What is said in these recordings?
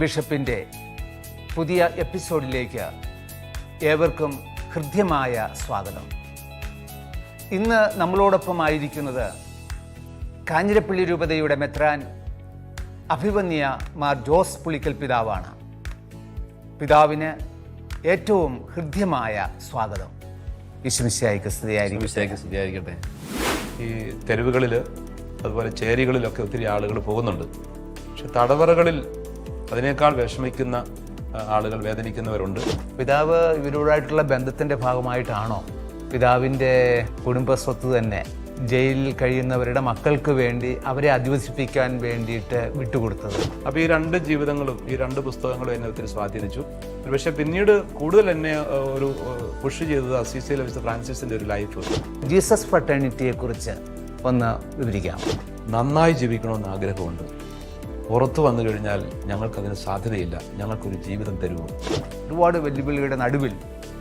ബിഷപ്പിന്റെ പുതിയ എപ്പിസോഡിലേക്ക് ഏവർക്കും ഹൃദ്യമായ സ്വാഗതം. ഇന്ന് നമ്മളോടൊപ്പം ആയിരിക്കുന്നത് കാഞ്ഞിരപ്പള്ളി രൂപതയുടെ മെത്രാൻ അഭിവന്യ മാർ ജോസ് പുളിക്കൽ പിതാവാണ്. പിതാവിന് ഏറ്റവും ഹൃദ്യമായ സ്വാഗതം. വിഷയക്ക് സ്ഥിതിയായിരിക്കട്ടെ ഈ തെരുവുകളിൽ അതുപോലെ ചേരികളിലൊക്കെ ഒത്തിരി ആളുകൾ പോകുന്നുണ്ട്. പക്ഷെ തടവറകളിൽ അതിനേക്കാൾ വിഷമിക്കുന്ന ആളുകൾ വേദനിക്കുന്നവരുണ്ട്. പിതാവ് ഇവരോടായിട്ടുള്ള ബന്ധത്തിന്റെ ഭാഗമായിട്ടാണോ പിതാവിന്റെ കുടുംബസ്വത്ത് തന്നെ ജയിലിൽ കഴിയുന്നവരുടെ മക്കൾക്ക് വേണ്ടി അവരെ അധിവസിപ്പിക്കാൻ വേണ്ടിയിട്ട് വിട്ടുകൊടുത്തത്? അപ്പോൾ ഈ രണ്ട് ജീവിതങ്ങളും ഈ രണ്ട് പുസ്തകങ്ങളും എന്നെ ഒത്തിരി സ്വാധീനിച്ചു. പക്ഷേ പിന്നീട് കൂടുതൽ എന്നെ ഒരു പുഷ് ചെയ്തത് അസീസിയിലെ വിശുദ്ധ ഫ്രാൻസിസിന്റെ ഒരു ലൈഫ്. ജീസസ് ഫ്രട്ടേണിറ്റിയെ കുറിച്ച് ഒന്ന് വിവരിക്കാം. നന്നായി ജീവിക്കണമെന്ന് ആഗ്രഹമുണ്ട്. പുറത്തു വന്നു കഴിഞ്ഞാൽ ഞങ്ങൾക്കതിന് സാധ്യതയില്ല. ഞങ്ങൾക്കൊരു ജീവിതം തരുമോ? ഒരുപാട് വെല്ലുവിളിയുടെ നടുവിൽ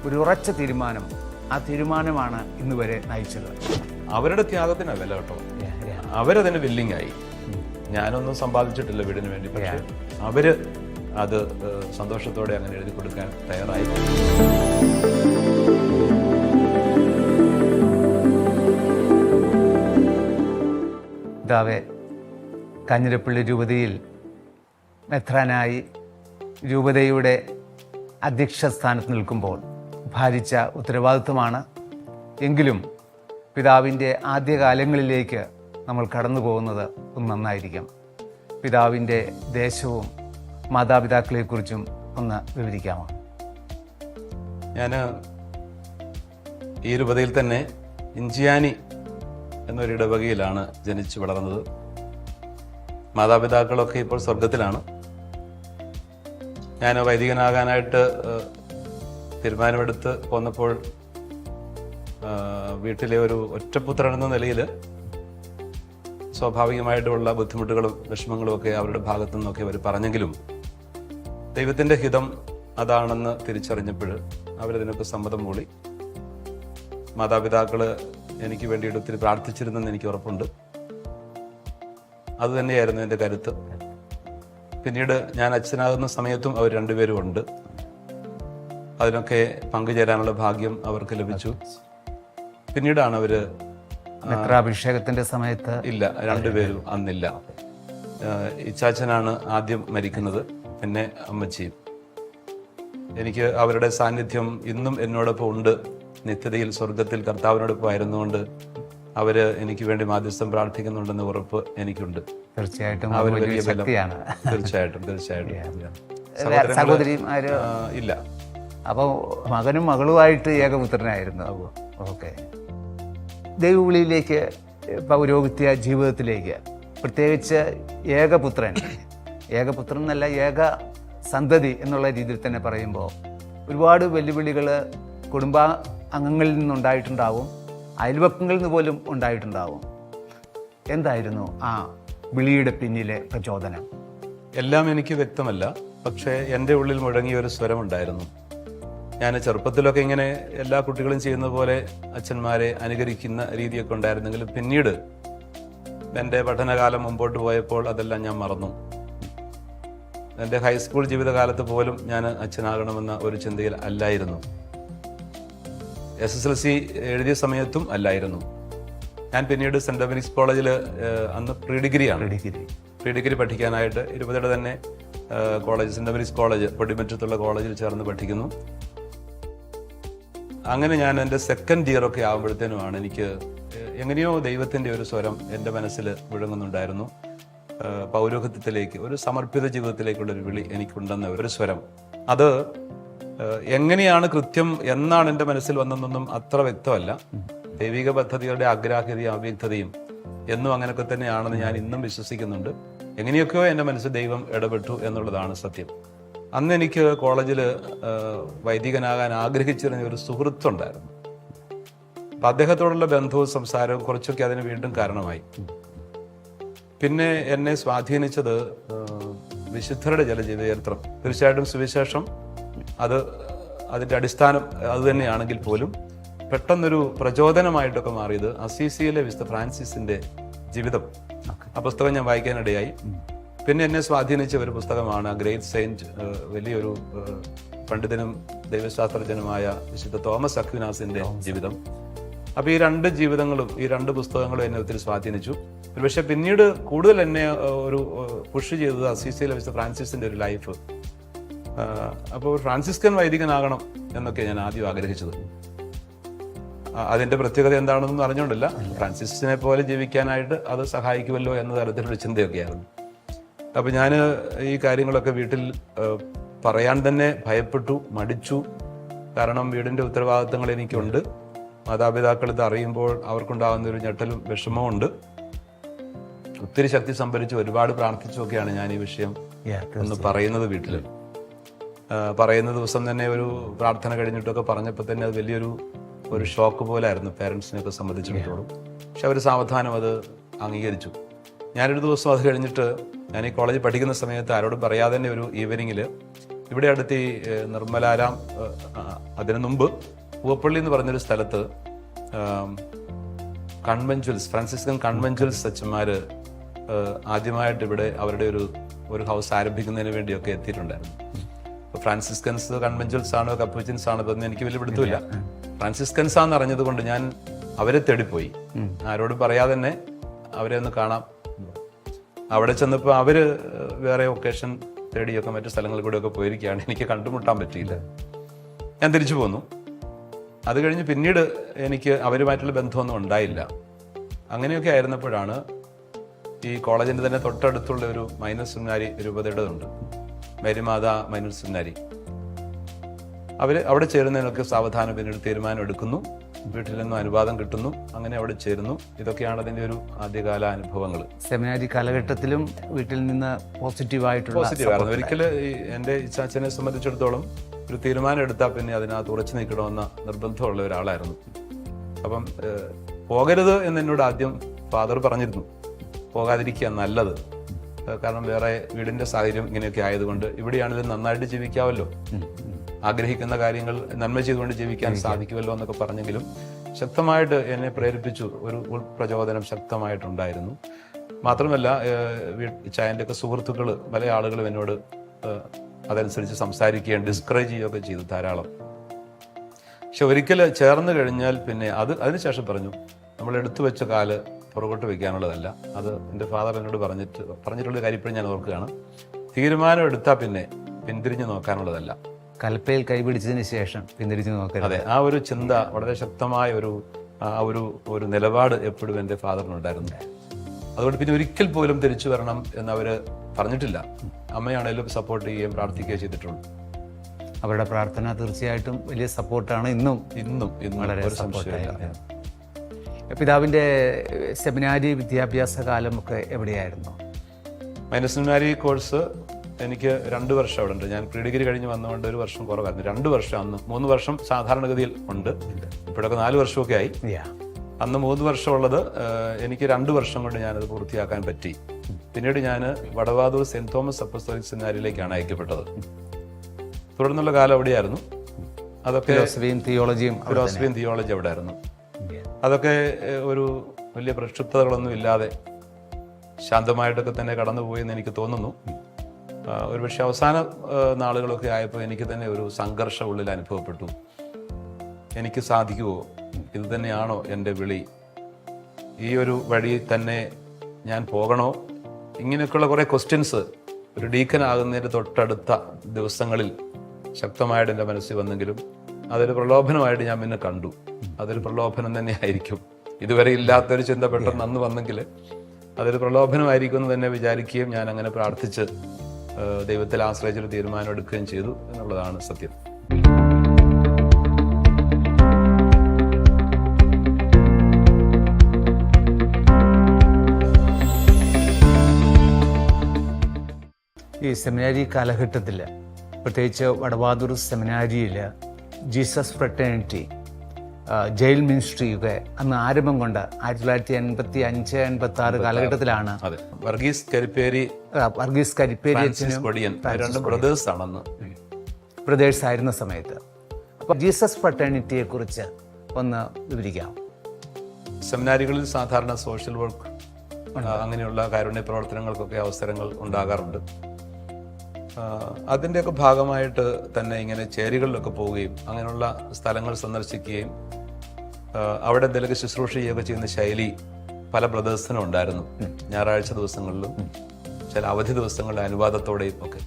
ഒരു ഉറച്ച തീരുമാനം. ആ തീരുമാനമാണ് ഇന്ന് വരെ നയിച്ചത്. അവരുടെ ത്യാഗത്തിന് വില കേട്ടോ അവരതിന് വില്ലിങ് ആയി. ഞാനൊന്നും സമ്പാദിച്ചിട്ടില്ല വീടിന് വേണ്ടി പക്ഷെ അവർ അത് സന്തോഷത്തോടെ അങ്ങനെ എഴുതി കൊടുക്കാൻ തയ്യാറായി. പിതാവെ കാഞ്ഞിരപ്പള്ളി രൂപതയിൽ മെത്രാനായി രൂപതയുടെ അധ്യക്ഷ സ്ഥാനത്ത് നിൽക്കുമ്പോൾ ഭാരിച്ച ഉത്തരവാദിത്വമാണ്. എങ്കിലും പിതാവിന്റെ ആദ്യകാലങ്ങളിലേക്ക് നമ്മൾ കടന്നു പോകുന്നത് ഒന്ന് നന്നായിരിക്കും. പിതാവിന്റെ ദേശവും മാതാപിതാക്കളെക്കുറിച്ചും ഒന്ന് വിവരിക്കാമോ? ഞാൻ ഈ രൂപതയിൽ തന്നെ ഇഞ്ചിയാനി എന്നൊരു ഇടവകയിലാണ് ജനിച്ചു വളർന്നത്. മാതാപിതാക്കളൊക്കെ ഇപ്പോൾ സ്വർഗത്തിലാണ്. ഞാൻ വൈദികനാകാനായിട്ട് തീരുമാനമെടുത്ത് പോന്നപ്പോൾ വീട്ടിലെ ഒരു ഒറ്റപുത്രൻ എന്ന നിലയിൽ സ്വാഭാവികമായിട്ടുള്ള ബുദ്ധിമുട്ടുകളും വിഷമങ്ങളും ഒക്കെ അവരുടെ ഭാഗത്തു നിന്നൊക്കെ അവർ പറഞ്ഞെങ്കിലും ദൈവത്തിന്റെ ഹിതം അതാണെന്ന് തിരിച്ചറിഞ്ഞപ്പോൾ അവരതിനൊക്കെ സമ്മതം മൂളി. മാതാപിതാക്കൾ എനിക്ക് വേണ്ടിയിട്ട് ഒത്തിരി പ്രാർത്ഥിച്ചിരുന്നെന്ന് എനിക്ക് ഉറപ്പുണ്ട്. അത് തന്നെയായിരുന്നു എന്റെ കരുത്ത്. പിന്നീട് ഞാൻ അച്ഛനാകുന്ന സമയത്തും അവർ രണ്ടുപേരും ഉണ്ട്. അതിനൊക്കെ പങ്കുചേരാനുള്ള ഭാഗ്യം അവർക്ക് ലഭിച്ചു. പിന്നീടാണ് അവർ മെത്രാഭിഷേകത്തിന്റെ സമയത്ത് ഇല്ല രണ്ടുപേരും അന്നില്ല. ഇച്ചാച്ചനാണ് ആദ്യം മരിക്കുന്നത് പിന്നെ അമ്മച്ചിയും. എനിക്ക് അവരുടെ സാന്നിധ്യം ഇന്നും എന്നോടൊപ്പം ഉണ്ട്. നിത്യതയിൽ സ്വർഗത്തിൽ കർത്താവിനോടൊപ്പം ആയിരുന്നുകൊണ്ട് അവർ എനിക്ക് വേണ്ടി മാധ്യസ്ഥം പ്രാർത്ഥിക്കുന്നുണ്ടെന്ന് ഉറപ്പ് എനിക്കുണ്ട്. തീർച്ചയായിട്ടും അവർ തീർച്ചയായിട്ടും തീർച്ചയായിട്ടും. സഹോദരിയും ഇല്ല. അപ്പോൾ മകനും മകളുമായിട്ട് ഏകപുത്രനായിരുന്നു. ഓക്കെ. ദൈവവിളിയിലേക്ക് പൗരോഹിത്യ ജീവിതത്തിലേക്ക് പ്രത്യേകിച്ച് ഏകപുത്രൻ ഏകപുത്രൻ എന്നല്ല ഏക സന്തതി എന്നുള്ള രീതിയിൽ തന്നെ പറയുമ്പോൾ ഒരുപാട് വെല്ലുവിളികൾ കുടുംബ അംഗങ്ങളിൽ നിന്നുണ്ടായിട്ടുണ്ടാവും. അയൽവക്കങ്ങളിൽ നിന്ന് പോലും ഉണ്ടായിട്ടുണ്ടാവും. എന്തായിരുന്നു ആ വിളിയുടെ പിന്നിലെ പ്രചോദനം? എല്ലാം എനിക്ക് വ്യക്തമല്ല. പക്ഷേ എന്റെ ഉള്ളിൽ മുഴങ്ങിയ ഒരു സ്വരമുണ്ടായിരുന്നു ഞാൻ ചെറുപ്പത്തിലൊക്കെ ഇങ്ങനെ എല്ലാ കുട്ടികളും ചെയ്യുന്ന പോലെ അച്ഛന്മാരെ അനുകരിക്കുന്ന രീതിയൊക്കെ ഉണ്ടായിരുന്നെങ്കിലും പിന്നീട് എന്റെ പഠനകാലം മുമ്പോട്ട് പോയപ്പോൾ അതെല്ലാം ഞാൻ മറന്നു. എന്റെ ഹൈസ്കൂൾ ജീവിതകാലത്ത് പോലും ഞാൻ അച്ഛനാകണമെന്ന ഒരു ചിന്തയിൽ അല്ലായിരുന്നു. എസ് എസ് എൽ സി എഴുതിയ സമയത്തും അല്ലായിരുന്നു. ഞാൻ പിന്നീട് സെന്റ് ഡൊമിനിക്സ് കോളേജിൽ അന്ന് പ്രീ ഡിഗ്രിയാണ്. ഡിഗ്രി. പ്രീ ഡിഗ്രി പഠിക്കാനായിട്ട് ഇരുപതയുടെ തന്നെ കോളേജ് സെന്റ് ഡൊമിനിക്സ് കോളേജ് പൊടിമറ്റത്തുള്ള കോളേജിൽ ചേർന്ന് പഠിക്കുന്നു. അങ്ങനെ ഞാൻ എന്റെ സെക്കൻഡ് ഇയർ ഒക്കെ ആകുമ്പോഴത്തേനുമാണ് എനിക്ക് എങ്ങനെയോ ദൈവത്തിന്റെ ഒരു സ്വരം എന്റെ മനസ്സിൽ മുഴങ്ങുന്നുണ്ടായിരുന്നു പൗരോഹിത്യത്തിലേക്ക് ഒരു സമർപ്പിത ജീവിതത്തിലേക്കുള്ള ഒരു വിളി എനിക്കുണ്ടെന്ന ഒരു സ്വരം. അത് എങ്ങനെയാണ് കൃത്യം എന്നാണ് എന്റെ മനസ്സിൽ വന്നതെന്നൊന്നും അത്ര വ്യക്തമല്ല. ദൈവിക പദ്ധതികളുടെ ആഗ്രാഹ്യതയും അവ്യക്തതയും എന്നും അങ്ങനെയൊക്കെ തന്നെയാണെന്ന് ഞാൻ ഇന്നും വിശ്വസിക്കുന്നുണ്ട്. എങ്ങനെയൊക്കെയോ എന്റെ മനസ്സിൽ ദൈവം ഇടപെട്ടു എന്നുള്ളതാണ് സത്യം. അന്ന് എനിക്ക് കോളേജിൽ വൈദികനാകാൻ ആഗ്രഹിച്ചിരുന്ന ഒരു സുഹൃത്തുണ്ടായിരുന്നു. അപ്പൊ അദ്ദേഹത്തോടുള്ള ബന്ധവും സംസാരവും കുറച്ചൊക്കെ അതിന് വീണ്ടും കാരണമായി. പിന്നെ എന്നെ സ്വാധീനിച്ചത് വിശുദ്ധരുടെ ജലജീവിതചരിത്രം. തീർച്ചയായിട്ടും സുവിശേഷം അത് അതിന്റെ അടിസ്ഥാനം അതുതന്നെയാണെങ്കിൽ പോലും പെട്ടെന്നൊരു പ്രചോദനമായിട്ടൊക്കെ മാറിയത് അസീസിയിലെ വിശുദ്ധ ഫ്രാൻസിസിന്റെ ജീവിതം. ആ പുസ്തകം ഞാൻ വായിക്കാനിടയായി. പിന്നെ എന്നെ സ്വാധീനിച്ച ഒരു പുസ്തകമാണ് ഗ്രേറ്റ് സെയിന്റ് വലിയൊരു പണ്ഡിതനും ദൈവശാസ്ത്രജ്ഞനുമായ വിശുദ്ധ തോമസ് അക്വിനാസിന്റെ ജീവിതം. അപ്പോൾ ഈ രണ്ട് ജീവിതങ്ങളും ഈ രണ്ട് പുസ്തകങ്ങളും എന്നെ ഒത്തിരി സ്വാധീനിച്ചു. പക്ഷെ പിന്നീട് കൂടുതൽ എന്നെ ഒരു പുഷ് ചെയ്തത് അസീസിയിലെ വിശുദ്ധ ഫ്രാൻസിസിന്റെ ഒരു ലൈഫ് അപ്പോൾ ഫ്രാൻസിസ്കൻ വൈദികനാകണം എന്നൊക്കെ ഞാൻ ആദ്യം ആഗ്രഹിച്ചത്. അതിന്റെ പ്രത്യേകത എന്താണെന്ന് അറിഞ്ഞുകൊണ്ടില്ല ഫ്രാൻസിസിനെ പോലെ ജീവിക്കാനായിട്ട് അത് സഹായിക്കുമല്ലോ എന്ന തരത്തിലൊരു ചിന്തയൊക്കെയായിരുന്നു. അപ്പോൾ ഞാൻ ഈ കാര്യങ്ങളൊക്കെ വീട്ടിൽ പറയാൻ തന്നെ ഭയപ്പെട്ടു മടിച്ചു. കാരണം വീടിന്റെ ഉത്തരവാദിത്തങ്ങൾ എനിക്കുണ്ട്. മാതാപിതാക്കൾ ഇത് അറിയുമ്പോൾ അവർക്കുണ്ടാകുന്ന ഒരു ഞെട്ടലും വിഷമവും ഉണ്ട്. ഒത്തിരി ശക്തി സംഭരിച്ച് ഒരുപാട് പ്രാർത്ഥിച്ചൊക്കെയാണ് ഞാൻ ഈ വിഷയം ഒന്ന് പറയുന്നത് വീട്ടിൽ പറയുന്ന ദിവസം തന്നെ ഒരു പ്രാർത്ഥന കഴിഞ്ഞിട്ടൊക്കെ പറഞ്ഞപ്പോൾ തന്നെ അത് വലിയൊരു ഒരു ഷോക്ക് പോലായിരുന്നു പേരൻസിനെയൊക്കെ സംബന്ധിച്ചിടത്തോളം. പക്ഷെ അവർ സാവധാനം അത് അംഗീകരിച്ചു. ഞാനൊരു ദിവസം അത് കഴിഞ്ഞിട്ട് ഞാൻ ഈ കോളേജിൽ പഠിക്കുന്ന സമയത്ത് ആരോടും പറയാതെ തന്നെ ഒരു ഈവനിങ്ങിൽ ഇവിടെ അടുത്ത് ഈ നിർമ്മലാരാം അതിനു മുമ്പ് പൂവപ്പള്ളി എന്ന് പറഞ്ഞൊരു സ്ഥലത്ത് കൺവെൻച്വൽസ് ഫ്രാൻസിസ്കൻ കൺവെൻച്വൽസ് അച്ഛന്മാർ ആദ്യമായിട്ട് ഇവിടെ അവരുടെ ഒരു ഒരു ഹൗസ് ആരംഭിക്കുന്നതിന് വേണ്ടിയൊക്കെ എത്തിയിട്ടുണ്ടായിരുന്നു. ഫ്രാൻസിസ്കൻസ് കൺവെഞ്ചൽസ് ആണോ കപ്പൂച്ചിൻസ് ആണോ ഇതൊന്നും എനിക്ക് വലിയ പിടുത്തമില്ല. ഫ്രാൻസിസ്കൻസ് ആണെന്ന് അറിഞ്ഞത് കൊണ്ട് ഞാൻ അവരെ തേടിപ്പോയി. ആരോട് പറയാതെ തന്നെ അവരെ ഒന്ന് കാണാം. അവിടെ ചെന്നപ്പോൾ അവർ വേറെ ഒക്കേഷൻ തേടിയൊക്കെ മറ്റു സ്ഥലങ്ങളിൽ കൂടെ ഒക്കെ പോയിരിക്കുകയാണ്. എനിക്ക് കണ്ടുമുട്ടാൻ പറ്റിയില്ല. ഞാൻ തിരിച്ചു പോന്നു. അത് കഴിഞ്ഞ് പിന്നീട് എനിക്ക് അവരുമായിട്ടുള്ള ബന്ധമൊന്നും ഉണ്ടായില്ല. അങ്ങനെയൊക്കെ ആയിരുന്നപ്പോഴാണ് ഈ കോളേജിന്റെ തന്നെ തൊട്ടടുത്തുള്ള ഒരു മൈനസ് സെമിനാരി രൂപതയുടേതുണ്ട്. മേരിമാത മൈനൽ സുന്നാരി അവർ അവിടെ ചേരുന്നതിനൊക്കെ സാവധാനം പിന്നീട് തീരുമാനം എടുക്കുന്നു. വീട്ടിൽ നിന്നും അനുവാദം കിട്ടുന്നു. അങ്ങനെ അവിടെ ചേരുന്നു. ഇതൊക്കെയാണ് അതിന്റെ ഒരു ആദ്യകാല അനുഭവങ്ങൾ. സെമിനാരി കാലഘട്ടത്തിലും വീട്ടിൽ നിന്ന് പോസിറ്റീവായിട്ടുള്ള പോസിറ്റീവ് ആയിരുന്നു. ഒരിക്കലും ഈ എന്റെ ഇച്ചാച്ചനെ സംബന്ധിച്ചിടത്തോളം ഒരു തീരുമാനം എടുത്താൽ പിന്നെ അതിനകത്ത് ഉറച്ചു നിൽക്കണമെന്ന നിർബന്ധമുള്ള ഒരാളായിരുന്നു. അപ്പം പോകരുത് എന്ന് എന്നോട് ആദ്യം ഫാദർ പറഞ്ഞിരുന്നു. പോകാതിരിക്കുക നല്ലത്. കാരണം വേറെ വീടിന്റെ സാഹചര്യം ഇങ്ങനെയൊക്കെ ആയതുകൊണ്ട് ഇവിടെയാണെങ്കിലും നന്നായിട്ട് ജീവിക്കാമല്ലോ ആഗ്രഹിക്കുന്ന കാര്യങ്ങൾ നന്മ ചെയ്തുകൊണ്ട് ജീവിക്കാൻ സാധിക്കുമല്ലോ എന്നൊക്കെ പറഞ്ഞെങ്കിലും ശക്തമായിട്ട് എന്നെ പ്രേരിപ്പിച്ചു ഒരു ഉൾപ്രചോദനം ശക്തമായിട്ടുണ്ടായിരുന്നു. മാത്രമല്ല ചായന്റെ ഒക്കെ സുഹൃത്തുക്കൾ പല ആളുകളും എന്നോട് അതനുസരിച്ച് സംസാരിക്കുകയും ഡിസ്കറേജ് ചെയ്യുകയൊക്കെ ചെയ്തു ധാരാളം. പക്ഷെ ഒരിക്കൽ ചേർന്ന് കഴിഞ്ഞാൽ പിന്നെ അത് അതിനുശേഷം പറഞ്ഞു നമ്മൾ എടുത്തു വെച്ച കാൽ പുറകോട്ട് വെക്കാനുള്ളതല്ല. അത് എന്റെ ഫാദർ എന്നോട് പറഞ്ഞിട്ട് പറഞ്ഞിട്ടുള്ള കാര്യം ഇപ്പോഴും ഞാൻ ഓർക്കുകയാണ്. തീരുമാനം എടുത്താൽ പിന്നെ പിന്തിരിഞ്ഞു നോക്കാനുള്ളതല്ല. കൽപ്പയിൽ കൈപിടിച്ചതിന് ശേഷം പിന്തിരിഞ്ഞു നോക്കരുത്. അതെ ആ ഒരു ചിന്ത വളരെ ശക്തമായ ഒരു ആ ഒരു ഒരു നിലപാട് എപ്പോഴും എന്റെ ഫാദറിനുണ്ടായിരുന്നു അതുകൊണ്ട് പിന്നെ ഒരിക്കൽ പോലും തിരിച്ചു വരണം എന്ന് അവർ പറഞ്ഞിട്ടില്ല. അമ്മയാണേലും സപ്പോർട്ട് ചെയ്യുകയും പ്രാർത്ഥിക്കുകയും ചെയ്തിട്ടുള്ളൂ. അവരുടെ പ്രാർത്ഥന തീർച്ചയായിട്ടും വലിയ സപ്പോർട്ടാണ് ഇന്നും. ഇന്നും ഇന്നും വളരെ സംശയമില്ല പിതാവിന്റെ സെമിനാരി വിദ്യാഭ്യാസ കാലമൊക്കെ എവിടെയായിരുന്നു? മൈനസ് സെമിനാരി കോഴ്സ് എനിക്ക് രണ്ട് വർഷം അവിടെ ഉണ്ട്. ഞാൻ പ്രീ ഡിഗ്രി കഴിഞ്ഞ് വന്നുകൊണ്ട് ഒരു വർഷം കുറവായിരുന്നു. രണ്ട് വർഷം അന്ന്. മൂന്ന് വർഷം സാധാരണഗതിയിൽ ഉണ്ട്. ഇപ്പോഴൊക്കെ നാല് വർഷമൊക്കെ ആയി. അന്ന് മൂന്ന് വർഷമുള്ളത് ഉള്ളത് എനിക്ക് രണ്ട് വർഷം കൊണ്ട് ഞാനത് പൂർത്തിയാക്കാൻ പറ്റി. പിന്നീട് ഞാൻ വടവാതൂർ സെന്റ് തോമസ് അപ്പസ്തോലിക് സെമിനാരിയിലേക്കാണ് അയക്കപ്പെട്ടത്. തുടർന്നുള്ള കാലം അവിടെയായിരുന്നു. അതൊക്കെ ഫിലോസഫിയും തിയോളജിയും ഫിലോസഫിയും തിയോളജി അവിടെ ആയിരുന്നു. അതൊക്കെ ഒരു വലിയ പ്രക്ഷുബ്ധതകളൊന്നും ഇല്ലാതെ ശാന്തമായിട്ടൊക്കെ തന്നെ കടന്നുപോയെന്ന് എനിക്ക് തോന്നുന്നു. ഒരുപക്ഷെ അവസാന നാളുകളൊക്കെ ആയപ്പോൾ എനിക്ക് തന്നെ ഒരു സംഘർഷം ഉള്ളിൽ അനുഭവപ്പെട്ടു. എനിക്ക് സാധിക്കുമോ ഇത് തന്നെയാണോ എന്റെ വിളി? ഈ ഒരു വഴി തന്നെ ഞാൻ പോകണോ? ഇങ്ങനെയൊക്കെയുള്ള കുറേ ക്വസ്റ്റ്യൻസ് ഒരു ഡീക്കൻ ആകുന്നതിന്റെ തൊട്ടടുത്ത ദിവസങ്ങളിൽ ശക്തമായിട്ട് എന്റെ മനസ്സിൽ വന്നെങ്കിലും അതൊരു പ്രലോഭനമായിട്ട് ഞാൻ പിന്നെ കണ്ടു. അതൊരു പ്രലോഭനം തന്നെ ആയിരിക്കും ഇതുവരെ ഇല്ലാത്തൊരു ചിന്ത പെട്ടെന്ന് അന്ന് വന്നെങ്കിൽ അതൊരു പ്രലോഭനമായിരിക്കും എന്ന് തന്നെ വിചാരിക്കുകയും ഞാൻ അങ്ങനെ പ്രാർത്ഥിച്ച് ദൈവത്തിൽ ആശ്രയിച്ചൊരു തീരുമാനം എടുക്കുകയും ചെയ്തു എന്നുള്ളതാണ് സത്യം. ഈ സെമിനാരി കാലഘട്ടത്തിൽ പ്രത്യേകിച്ച് വടവാതൂർ സെമിനാരിയിൽ ജീസസ് ഫ്രട്ടേണിറ്റി ജയിൽ മിനിസ്ട്രിയൊക്കെ അന്ന് ആരംഭം കൊണ്ട് ആയിരത്തി തൊള്ളായിരത്തി എൺപത്തി അഞ്ച് എൺപത്തി ആറ് കാലഘട്ടത്തിലാണ് വർഗീസ് കരിപ്പേരി വർഗീസ് രണ്ട് ബ്രദേഴ്സ് ആണെന്ന്. ബ്രദേഴ്സ് ആയിരുന്ന സമയത്ത്. അപ്പോൾ ജീസസ് ഫ്രട്ടേണിറ്റിയെ കുറിച്ച് ഒന്ന് വിവരിക്കാം. സെമിനാരികളിൽ സാധാരണ സോഷ്യൽ വർക്ക് അങ്ങനെയുള്ള കാരുണ്യ പ്രവർത്തനങ്ങൾക്കൊക്കെ അവസരങ്ങൾ ഉണ്ടാകാറുണ്ട്. അതിന്റെയൊക്കെ ഭാഗമായിട്ട് തന്നെ ഇങ്ങനെ ചേരികളിലൊക്കെ പോവുകയും അങ്ങനെയുള്ള സ്ഥലങ്ങൾ സന്ദർശിക്കുകയും അവിടെ എന്തെങ്കിലുമൊക്കെ ശുശ്രൂഷ ചെയ്യുകയൊക്കെ ചെയ്യുന്ന ശൈലി പല ബ്രദേഴ്സിനും ഉണ്ടായിരുന്നു. ഞായറാഴ്ച ദിവസങ്ങളിലും ചില അവധി ദിവസങ്ങളിലെ അനുവാദത്തോടെയും ഒക്കെ.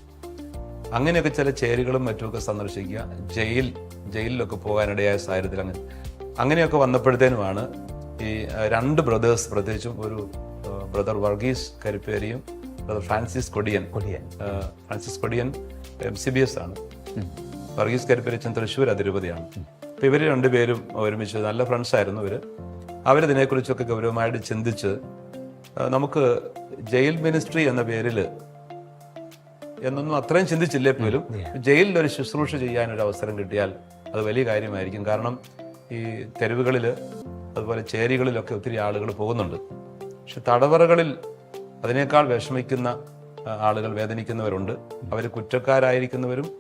അങ്ങനെയൊക്കെ ചില ചേരികളും മറ്റുമൊക്കെ സന്ദർശിക്കുക ജയിൽ ജയിലിലൊക്കെ പോകാനിടയായ സാഹചര്യത്തിൽ അങ്ങനെ അങ്ങനെയൊക്കെ വന്നപ്പോഴത്തേനുമാണ് ഈ രണ്ട് ബ്രദേഴ്സ് പ്രത്യേകിച്ചും ഒരു brother Varghese കരിപ്പേരിയും Francis Kodiyan. Kodiyan. Francis Kodiyan M C B S ആണ്. വർഗീസ് കരിപ്പരിച്ചൻ തൃശ്ശൂർ അതിരൂപതയാണ്. അപ്പൊ ഇവർ രണ്ടുപേരും ഒരുമിച്ച് നല്ല ഫ്രണ്ട്സ് ആയിരുന്നു ഇവർ. അവരിതിനെക്കുറിച്ചൊക്കെ ഗൗരവമായിട്ട് ചിന്തിച്ച് നമുക്ക് ജയിൽ മിനിസ്ട്രി എന്ന പേരിൽ എന്നൊന്നും അത്രയും ചിന്തിച്ചില്ലേ പോലും? ജയിലിൽ ഒരു ശുശ്രൂഷ ചെയ്യാനൊരു അവസരം കിട്ടിയാൽ അത് വലിയ കാര്യമായിരിക്കും. കാരണം ഈ തെരുവുകളിൽ അതുപോലെ ചേരികളിലൊക്കെ ഒത്തിരി ആളുകൾ പോകുന്നുണ്ട്. പക്ഷെ തടവറകളിൽ അതിനേക്കാൾ വിഷമിക്കുന്ന ആളുകൾ വേദനിക്കുന്നവരുണ്ട്. അവർ കുറ്റക്കാരായിരിക്കുന്നവരും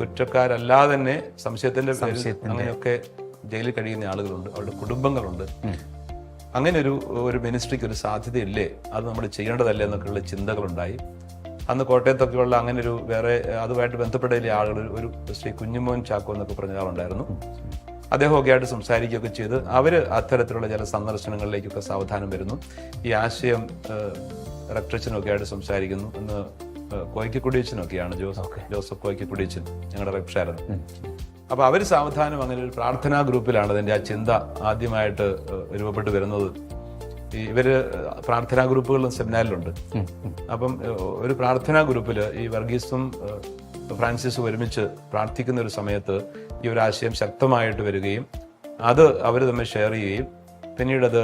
കുറ്റക്കാരല്ലാതെ തന്നെ സംശയത്തിന്റെ അങ്ങനെയൊക്കെ ജയിലിൽ കഴിയുന്ന ആളുകളുണ്ട്. അവരുടെ കുടുംബങ്ങളുണ്ട്. അങ്ങനെ ഒരു ഒരു മിനിസ്ട്രിക്ക് ഒരു സാധ്യതയില്ലേ? അത് നമ്മൾ ചെയ്യേണ്ടതല്ലേ എന്നൊക്കെയുള്ള ചിന്തകളുണ്ടായി. അന്ന് കോട്ടയത്തൊക്കെയുള്ള അങ്ങനെ ഒരു വേറെ അതുമായിട്ട് ബന്ധപ്പെട്ട ആളുകൾ ഒരു- ഒരു ശ്രീ കുഞ്ഞുമോൻ ചാക്കോ എന്നൊക്കെ പറഞ്ഞ ആളുണ്ടായിരുന്നു. അദ്ദേഹമൊക്കെ ആയിട്ട് സംസാരിക്കുകയൊക്കെ ചെയ്ത് അവർ അത്തരത്തിലുള്ള ചില സന്ദർശനങ്ങളിലേക്കൊക്കെ സാവധാനം വരുന്നു. ഈ ആശയം റക്ടറച്ചനൊക്കെ ആയിട്ട് സംസാരിക്കുന്നു. ഇന്ന് കോയ്ക്കുടിയച്ചനൊക്കെയാണ് ജോസഫ് ജോസഫ് കോയ്ക്കുടിയച്ചൻ ഞങ്ങളുടെ റെപ്ഷായിരുന്നു അപ്പൊ അവർ സാവധാനം അങ്ങനെ ഒരു പ്രാർത്ഥനാ ഗ്രൂപ്പിലാണ് അതിന്റെ ആ ചിന്ത ആദ്യമായിട്ട് രൂപപ്പെട്ട് വരുന്നത്. ഇവർ പ്രാർത്ഥനാ ഗ്രൂപ്പുകളിലും സെമിനാറിലുണ്ട് അപ്പം ഒരു പ്രാർത്ഥനാ ഗ്രൂപ്പിൽ ഈ വർഗീസും ഫ്രാൻസിസും ഒരുമിച്ച് പ്രാർത്ഥിക്കുന്ന ഒരു സമയത്ത് ഈ ഒരു ആശയം ശക്തമായിട്ട് വരികയും അത് അവർ തമ്മിൽ ഷെയർ ചെയ്യുകയും പിന്നീട് അത്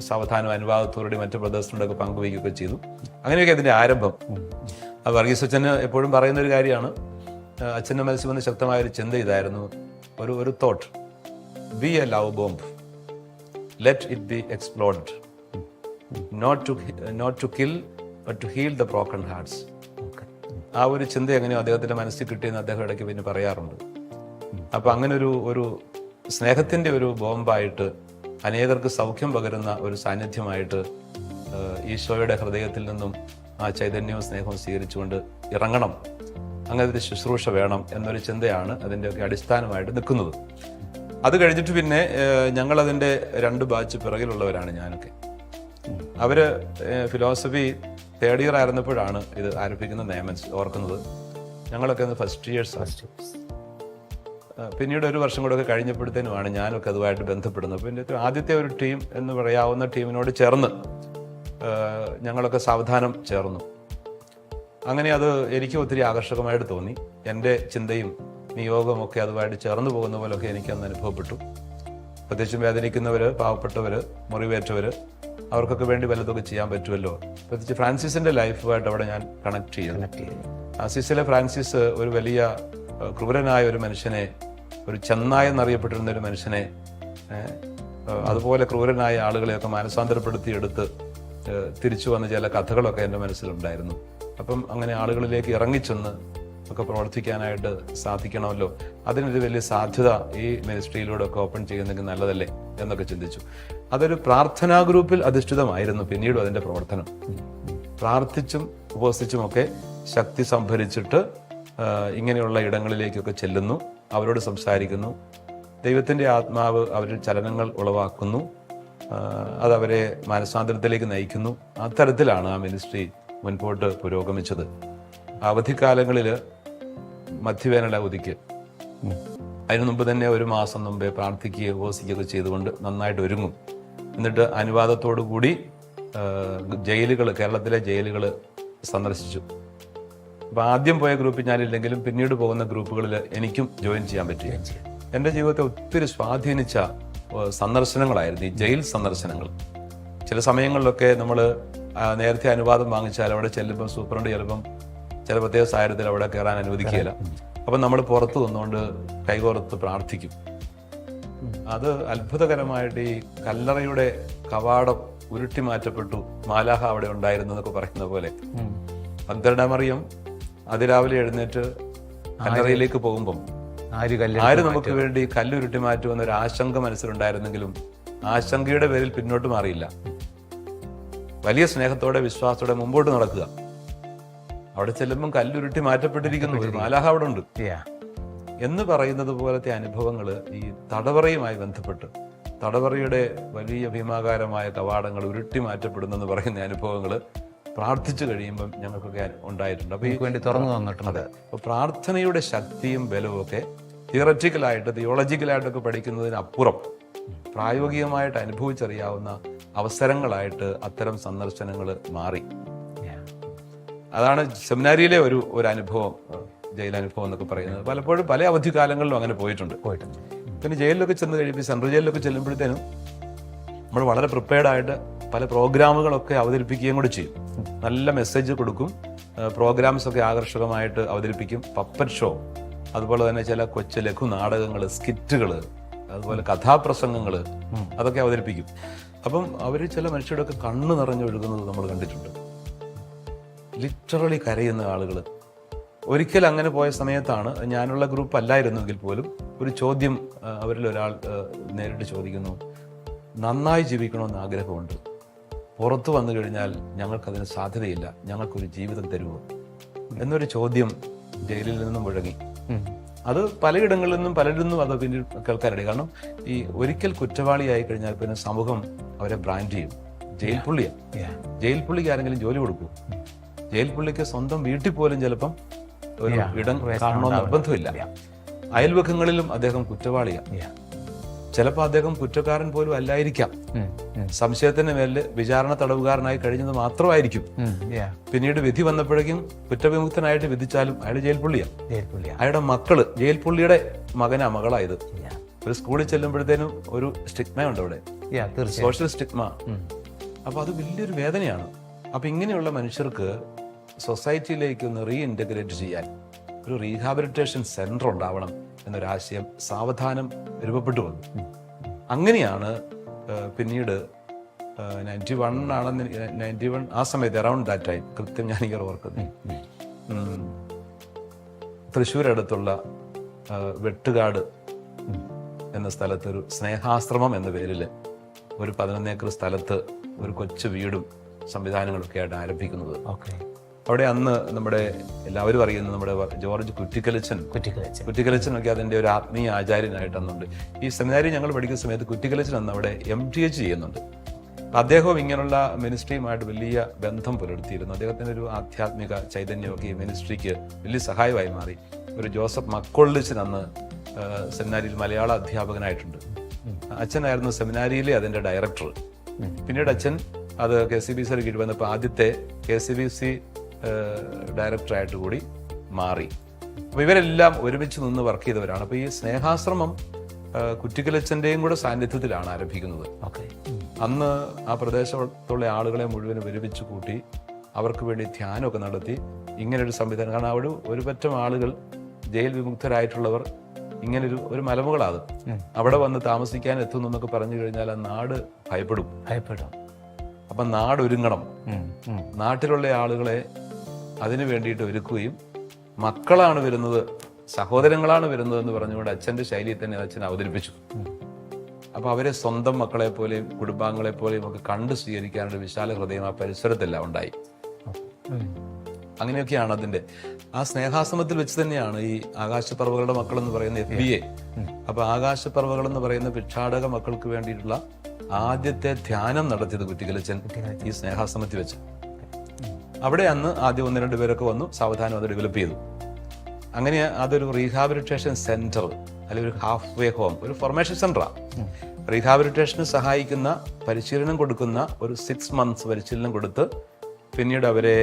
സാവധാനം അനുവാദത്തോടെ മറ്റു ബ്രദേഴ്സിനോടൊക്കെ പങ്കുവയ്ക്കുകയൊക്കെ ചെയ്തു. അങ്ങനെയൊക്കെ അതിന്റെ ആരംഭം. വർഗീസ് അച്ഛന് എപ്പോഴും പറയുന്ന ഒരു കാര്യമാണ്. അച്ഛന്റെ മനസ്സിൽ വന്ന് ശക്തമായ ഒരു ചിന്ത ഇതായിരുന്നു. ഒരു ഒരു thought be a love bomb let it be explored not to not to kill but to heal the broken hearts ആ ഒരു ചിന്ത എങ്ങനെയോ അദ്ദേഹത്തിന്റെ മനസ്സിൽ കിട്ടിയെന്ന് അദ്ദേഹം ഇടയ്ക്ക് പിന്നെ പറയാറുണ്ട്. അപ്പം അങ്ങനെ ഒരു ഒരു സ്നേഹത്തിന്റെ ഒരു ബോംബായിട്ട് അനേകർക്ക് സൗഖ്യം പകരുന്ന ഒരു സാന്നിധ്യമായിട്ട് ഈശോയുടെ ഹൃദയത്തിൽ നിന്നും ആ ചൈതന്യവും സ്നേഹവും സ്വീകരിച്ചുകൊണ്ട് ഇറങ്ങണം. അങ്ങനത്തെ ശുശ്രൂഷ വേണം എന്നൊരു ചിന്തയാണ് അതിന്റെയൊക്കെ അടിസ്ഥാനമായിട്ട് നിൽക്കുന്നത്. അത് കഴിഞ്ഞിട്ട് പിന്നെ ഞങ്ങളതിന്റെ രണ്ട് ബാച്ച് പിറകിലുള്ളവരാണ് ഞാനൊക്കെ. അവർ ഫിലോസഫി തേർഡ് ഇയർ ആയിരുന്നപ്പോഴാണ് ഇത് ആരംഭിക്കുന്ന നിയമൻ ഓർക്കുന്നത്. ഞങ്ങളൊക്കെ ഫസ്റ്റ് ഇയേഴ്സ് ഫസ്റ്റ് ഇയേഴ്സ് പിന്നീട് ഒരു വർഷം കൂടെ ഒക്കെ കഴിഞ്ഞപ്പോഴത്തേനുമാണ് ഞാനൊക്കെ അതുമായിട്ട് ബന്ധപ്പെടുന്നത്. അപ്പോൾ എന്റെ ആദ്യത്തെ ഒരു ടീം എന്ന് പറയാവുന്ന ടീമിനോട് ചേർന്ന് ഞങ്ങളൊക്കെ സാവധാനം ചേർന്നു. അങ്ങനെ അത് എനിക്ക് ഒത്തിരി ആകർഷകമായിട്ട് തോന്നി. എന്റെ ചിന്തയും നിയോഗമൊക്കെ അതുമായിട്ട് ചേർന്ന് പോകുന്ന പോലൊക്കെ എനിക്കന്ന് അനുഭവപ്പെട്ടു. പ്രത്യേകിച്ചും വേദനിക്കുന്നവർ പാവപ്പെട്ടവർ മുറിവേറ്റവർ അവർക്കൊക്കെ വേണ്ടി വല്ലതൊക്കെ ചെയ്യാൻ പറ്റുമല്ലോ. പ്രത്യേകിച്ച് ഫ്രാൻസിസിന്റെ ലൈഫുമായിട്ട് അവിടെ ഞാൻ കണക്ട് ചെയ്യുന്നു അസീസിലെ ഫ്രാൻസിസ് ഒരു വലിയ ക്രൂരനായ ഒരു മനുഷ്യനെ ഒരു ചെന്നായ എന്നറിയപ്പെട്ടിരുന്ന ഒരു മനുഷ്യനെ അതുപോലെ ക്രൂരനായ ആളുകളെയൊക്കെ മാനസാന്തരപ്പെടുത്തി എടുത്ത് ഏഹ്, തിരിച്ചു വന്ന ചില കഥകളൊക്കെ എന്റെ മനസ്സിലുണ്ടായിരുന്നു. അപ്പം അങ്ങനെ ആളുകളിലേക്ക് ഇറങ്ങിച്ചെന്ന് ഒക്കെ പ്രവർത്തിക്കാനായിട്ട് സാധിക്കണമല്ലോ. അതിനൊരു വലിയ സാധ്യത ഈ മിനിസ്ട്രിയിലൂടെ ഒക്കെ ഓപ്പൺ ചെയ്യുന്നെങ്കിൽ നല്ലതല്ലേ എന്നൊക്കെ ചിന്തിച്ചു. അതൊരു പ്രാർത്ഥനാ ഗ്രൂപ്പിൽ അധിഷ്ഠിതമായിരുന്നു പിന്നീട് അതിന്റെ പ്രവർത്തനം. പ്രാർത്ഥിച്ചും ഉപസിച്ചുമൊക്കെ ശക്തി സംഭരിച്ചിട്ട് ഇങ്ങനെയുള്ള ഇടങ്ങളിലേക്കൊക്കെ ചെല്ലുന്നു. അവരോട് സംസാരിക്കുന്നു. ദൈവത്തിന്റെ ആത്മാവ് അവരിൽ ചലനങ്ങൾ ഉളവാക്കുന്നു. അതവരെ മാനസാന്തരത്തിലേക്ക് നയിക്കുന്നു. അത്തരത്തിലാണ് ആ മിനിസ്ട്രി മുൻപോട്ട് പുരോഗമിച്ചത്. അവധിക്കാലങ്ങളിൽ മധ്യവേനൽ അവധിക്ക് അതിനു മുമ്പ് തന്നെ ഒരു മാസം മുമ്പേ പ്രാർത്ഥിക്കുകയോ ഉപസിക്കുകയൊക്കെ ചെയ്തുകൊണ്ട് നന്നായിട്ട് ഒരുങ്ങും. എന്നിട്ട് അനുവാദത്തോടു കൂടി ജയിലുകൾ കേരളത്തിലെ ജയിലുകൾ സന്ദർശിച്ചു. അപ്പൊ ആദ്യം പോയ ഗ്രൂപ്പിൽ ഞാനില്ലെങ്കിലും പിന്നീട് പോകുന്ന ഗ്രൂപ്പുകളിൽ എനിക്കും ജോയിൻ ചെയ്യാൻ പറ്റി എന്റെ ജീവിതത്തെ ഒത്തിരി സ്വാധീനിച്ച സന്ദർശനങ്ങളായിരുന്നു ഈ ജയിൽ സന്ദർശനങ്ങൾ. ചില സമയങ്ങളിലൊക്കെ നമ്മൾ നേരത്തെ അനുവാദം വാങ്ങിച്ചാൽ അവിടെ ചെല്ലുമ്പോൾ സൂപ്രണ്ട് ചിലപ്പം ചില പ്രത്യേക സാഹചര്യത്തിൽ അവിടെ കയറാൻ അനുവദിക്കുകയില്ല. അപ്പം നമ്മൾ പുറത്ത് നിന്നുകൊണ്ട് കൈകോർത്ത് പ്രാർത്ഥിക്കും. അത് അത്ഭുതകരമായിട്ട് ഈ കല്ലറയുടെ കവാടം ഉരുട്ടി മാറ്റപ്പെട്ടു. മാലാഹ അവിടെ ഉണ്ടായിരുന്നു എന്നൊക്കെ പറയുന്ന പോലെ. പന്ത്രണ്ടാമറിയം അതിരാവിലെ എഴുന്നേറ്റ് കല്ലറയിലേക്ക് പോകുമ്പം ആര് ആര് നമുക്ക് വേണ്ടി കല്ലുരുട്ടി മാറ്റുമെന്ന ഒരു ആശങ്ക മനസ്സിലുണ്ടായിരുന്നെങ്കിലും ആശങ്കയുടെ പേരിൽ പിന്നോട്ട് മാറിയില്ല. വലിയ സ്നേഹത്തോടെ വിശ്വാസത്തോടെ മുമ്പോട്ട് നടക്കുക. അവിടെ ചെല്ലുമ്പം കല്ലുരുട്ടി മാറ്റപ്പെട്ടിരിക്കുന്നു. ഒരു മാലാഹ അവിടെ ഉണ്ട്. എന്ന് പറയുന്നത് പോലത്തെ അനുഭവങ്ങൾ ഈ തടവറയുമായി ബന്ധപ്പെട്ട് തടവറയുടെ വലിയ ഭീമാകാരമായ കവാടങ്ങൾ ഉരുട്ടി മാറ്റപ്പെടുന്നെന്ന് പറയുന്ന അനുഭവങ്ങൾ പ്രാർത്ഥിച്ചു കഴിയുമ്പം ഞങ്ങൾക്കൊക്കെ ഉണ്ടായിട്ടുണ്ട്. അപ്പോൾ ഈ വേണ്ടി തുറന്നു തന്നിട്ടുണ്ട്. അപ്പോൾ പ്രാർത്ഥനയുടെ ശക്തിയും ബലവും ഒക്കെ തിയററ്റിക്കലായിട്ട് തിയോളജിക്കലായിട്ടൊക്കെ പഠിക്കുന്നതിനപ്പുറം പ്രായോഗികമായിട്ട് അനുഭവിച്ചറിയാവുന്ന അവസരങ്ങളായിട്ട് അത്തരം സന്ദർശനങ്ങൾ മാറി. അതാണ് സെമിനാരിയിലെ ഒരു ഒരു അനുഭവം ജയിലനുഭവം എന്നൊക്കെ പറയുന്നത്. പലപ്പോഴും പല അവധിക്കാലങ്ങളിലും അങ്ങനെ പോയിട്ടുണ്ട്. പോയിട്ടുണ്ട്. പിന്നെ ജയിലിലൊക്കെ ചെന്ന് കഴിയുമ്പോൾ സെൻട്രൽ ജയിലിലൊക്കെ ചെല്ലുമ്പോഴത്തേനും നമ്മൾ വളരെ പ്രിപ്പയർഡ് ആയിട്ട് പല പ്രോഗ്രാമുകളൊക്കെ അവതരിപ്പിക്കുകയും കൂടി ചെയ്യും. നല്ല മെസ്സേജ് കൊടുക്കും. പ്രോഗ്രാംസ് ഒക്കെ ആകർഷകമായിട്ട് അവതരിപ്പിക്കും. പപ്പറ്റ് ഷോ അതുപോലെ തന്നെ ചില കൊച്ചു ലഘു നാടകങ്ങൾ സ്കിറ്റുകൾ അതുപോലെ കഥാപ്രസംഗങ്ങൾ അതൊക്കെ അവതരിപ്പിക്കും. അപ്പം അവർ ചില മനുഷ്യരുടെ മനുഷ്യരുടെയൊക്കെ കണ്ണ് നിറഞ്ഞൊഴുകുന്നത് നമ്മൾ കണ്ടിട്ടുണ്ട്. ലിറ്ററലി കരയുന്ന ആളുകൾ ഒരിക്കൽ അങ്ങനെ പോയ സമയത്താണ് ഞാനുള്ള ഗ്രൂപ്പ് അല്ലായിരുന്നെങ്കിൽ പോലും ഒരു ചോദ്യം അവരിൽ ഒരാൾ നേരിട്ട് ചോദിക്കുന്നു. നന്നായി ജീവിക്കണമെന്ന് ആഗ്രഹമുണ്ട്. പുറത്തു വന്നു കഴിഞ്ഞാൽ ഞങ്ങൾക്കതിന് സാധ്യതയില്ല. ഞങ്ങൾക്കൊരു ജീവിതം തരുമോ? എന്നൊരു ചോദ്യം ജയിലിൽ നിന്നും മുഴങ്ങി. അത് പലയിടങ്ങളിൽ നിന്നും പലരിൽ നിന്നും അത് പിന്നീട് കേൾക്കാനിടയിൽ കാരണം ഈ ഒരിക്കൽ കുറ്റവാളിയായി കഴിഞ്ഞാൽ പിന്നെ സമൂഹം അവരെ ബ്രാൻഡ് ചെയ്യും. ജയിൽ പുള്ളിയാണ് ജയിൽ പുള്ളിക്ക് ആരെങ്കിലും ജോലി കൊടുക്കൂ ജയിൽ പുള്ളിക്ക് സ്വന്തം വീട്ടിൽ പോലും ചിലപ്പം ഒരു ഇടം കാണണമെന്ന് നിർബന്ധമില്ല. അയൽവക്കങ്ങളിലും അദ്ദേഹം കുറ്റവാളിയാണ്. ചിലപ്പോൾ അദ്ദേഹം കുറ്റക്കാരൻ പോലും അല്ലായിരിക്കാം. സംശയത്തിന്റെ മേലിൽ വിചാരണ തടവുകാരനായി കഴിഞ്ഞത് മാത്രമായിരിക്കും. പിന്നീട് വിധി വന്നപ്പോഴേക്കും കുറ്റവിമുക്തനായിട്ട് വിധിച്ചാലും അയാൾ ജയിൽ പുള്ളിയാണ് പുള്ളിയാ. അയാളുടെ മക്കൾ ജയിൽ പുള്ളിയുടെ മകനാ മകളായത്. ഒരു സ്കൂളിൽ ചെല്ലുമ്പോഴത്തേനും ഒരു സ്റ്റിഗ്മ ഉണ്ട് അവിടെ. Social stigma. അപ്പൊ അത് വലിയൊരു വേദനയാണ്. അപ്പൊ ഇങ്ങനെയുള്ള മനുഷ്യർക്ക് സൊസൈറ്റിയിലേക്ക് ഒന്ന് റീഇന്റഗ്രേറ്റ് ചെയ്യാൻ ഒരു റീഹാബിലിറ്റേഷൻ സെന്റർ ഉണ്ടാവണം എന്നൊരാശയം സാവധാനം രൂപപ്പെട്ടു വന്നു. അങ്ങനെയാണ് പിന്നീട് നയന്റി വൺ ആണെന്ന് നയന്റി വൺ ആ സമയത്ത് അറൌണ്ട് ദാറ്റ് ടൈം കൃത്യം ഞാൻ ഇങ്ങനെ ഓർക്കുന്നു തൃശ്ശൂരടുത്തുള്ള വെട്ടുകാട് എന്ന സ്ഥലത്ത് ഒരു സ്നേഹാശ്രമം എന്ന പേരിൽ ഒരു പതിനൊന്നേക്കർ സ്ഥലത്ത് ഒരു കൊച്ചു വീടും സംവിധാനങ്ങളൊക്കെ ആയിട്ട് ആരംഭിക്കുന്നത്. Okay. അവിടെ അന്ന് നമ്മുടെ എല്ലാവരും അറിയുന്ന നമ്മുടെ ജോർജ് കുറ്റിക്കലച്ചൻ. കുറ്റിക്കലച്ചൻ. കുറ്റിക്കലച്ചൻ ഒക്കെ അതിന്റെ ഒരു ആത്മീയ ആചാര്യനായിട്ട് അന്നുണ്ട്. ഈ സെമിനാരി ഞങ്ങൾ പഠിക്കുന്ന സമയത്ത് കുറ്റിക്കലച്ചൻ അന്ന് അവിടെ എം ടി എച്ച് ചെയ്യുന്നുണ്ട്. അദ്ദേഹവും ഇങ്ങനെയുള്ള മിനിസ്ട്രിയുമായിട്ട് വലിയ ബന്ധം പുലർത്തിയിരുന്നു. അദ്ദേഹത്തിന്റെ ഒരു ആധ്യാത്മിക ചൈതന്യമൊക്കെ ഈ മിനിസ്ട്രിക്ക് വലിയ സഹായമായി മാറി. ഒരു ജോസഫ് മക്കൊള്ളിച്ചൻ അന്ന് സെമിനാരിയിൽ മലയാള അധ്യാപകനായിട്ടുണ്ട്. അച്ഛനായിരുന്നു സെമിനാരിയിലെ അതിന്റെ ഡയറക്ടർ പിന്നീട് അച്ഛൻ അത് കെ സി ബി സിയുടെ കീഴിൽ വന്നപ്പോൾ ആദ്യത്തെ കെ സി ബി സി ഡയറക്ടറായിട്ട് കൂടി മാറി. അപ്പോൾ ഇവരെല്ലാം ഒരുമിച്ച് നിന്ന് വർക്ക് ചെയ്തവരാണ്. അപ്പോൾ ഈ സ്നേഹാശ്രമം കുറ്റിക്കലച്ചന്റെയും കൂടെ സാന്നിധ്യത്തിലാണ് ആരംഭിക്കുന്നത്. ഓക്കെ. അന്ന് ആ പ്രദേശത്തുള്ള ആളുകളെ മുഴുവൻ ഒരുമിച്ച് കൂട്ടി അവർക്ക് വേണ്ടി ധ്യാനമൊക്കെ നടത്തി ഇങ്ങനൊരു സംവിധാനം. കാരണം അവിടെ ഒരു പറ്റം ആളുകൾ ജയിൽ വിമുക്തരായിട്ടുള്ളവർ ഇങ്ങനൊരു ഒരു മലമുകളാണ് അവിടെ വന്ന് താമസിക്കാൻ എത്തുന്നു എന്നൊക്കെ പറഞ്ഞു കഴിഞ്ഞാൽ ആ നാട് ഭയപ്പെടും. ഭയപ്പെടും. അപ്പം നാട് ഒരുങ്ങണം ഉം. ഉം. നാട്ടിലുള്ള ആളുകളെ അതിനു വേണ്ടിയിട്ട് ഒരുക്കുകയും മക്കളാണ് വരുന്നത് സഹോദരങ്ങളാണ് വരുന്നത് എന്ന് പറഞ്ഞുകൊണ്ട് അച്ഛന്റെ ശൈലിയിൽ തന്നെ അച്ഛൻ അവതരിപ്പിച്ചു. അപ്പൊ അവരെ സ്വന്തം മക്കളെ പോലെയും കുടുംബാംഗങ്ങളെ പോലെയും ഒക്കെ കണ്ട് സ്വീകരിക്കാനുള്ള വിശാല ഹൃദയം ആ പരിസരത്തെല്ലാം ഉണ്ടായി. അങ്ങനെയൊക്കെയാണ് അതിന്റെ ആ സ്നേഹാശ്രമത്തിൽ വെച്ച് തന്നെയാണ് ഈ ആകാശപർവകളുടെ മക്കൾ എന്ന് പറയുന്ന എഫ് ബി എ അപ്പൊ ആകാശപ്പറവകൾ എന്ന് പറയുന്ന ഭിക്ഷാടക മക്കൾക്ക് വേണ്ടിയിട്ടുള്ള ആദ്യത്തെ ധ്യാനം നടത്തിയത് കുറ്റിക്കലച്ചൻ ഈ സ്നേഹാശ്രമത്തിൽ വെച്ച്. അവിടെ അന്ന് ആദ്യം ഒന്ന് രണ്ട് പേരൊക്കെ വന്നു സാവധാനം അത് ഡെവലപ്പ് ചെയ്തു അങ്ങനെ അതൊരു റീഹാബിലിറ്റേഷൻ സെന്റർ അല്ലെങ്കിൽ ഒരു ഹാഫ് വേ ഹോം ഒരു ഫോർമേഷൻ സെന്ററാണ് റീഹാബിലിറ്റേഷന് സഹായിക്കുന്ന പരിശീലനം കൊടുക്കുന്ന ഒരു സിക്സ് മന്ത്സ് പരിശീലനം കൊടുത്ത് പിന്നീട് അവരെ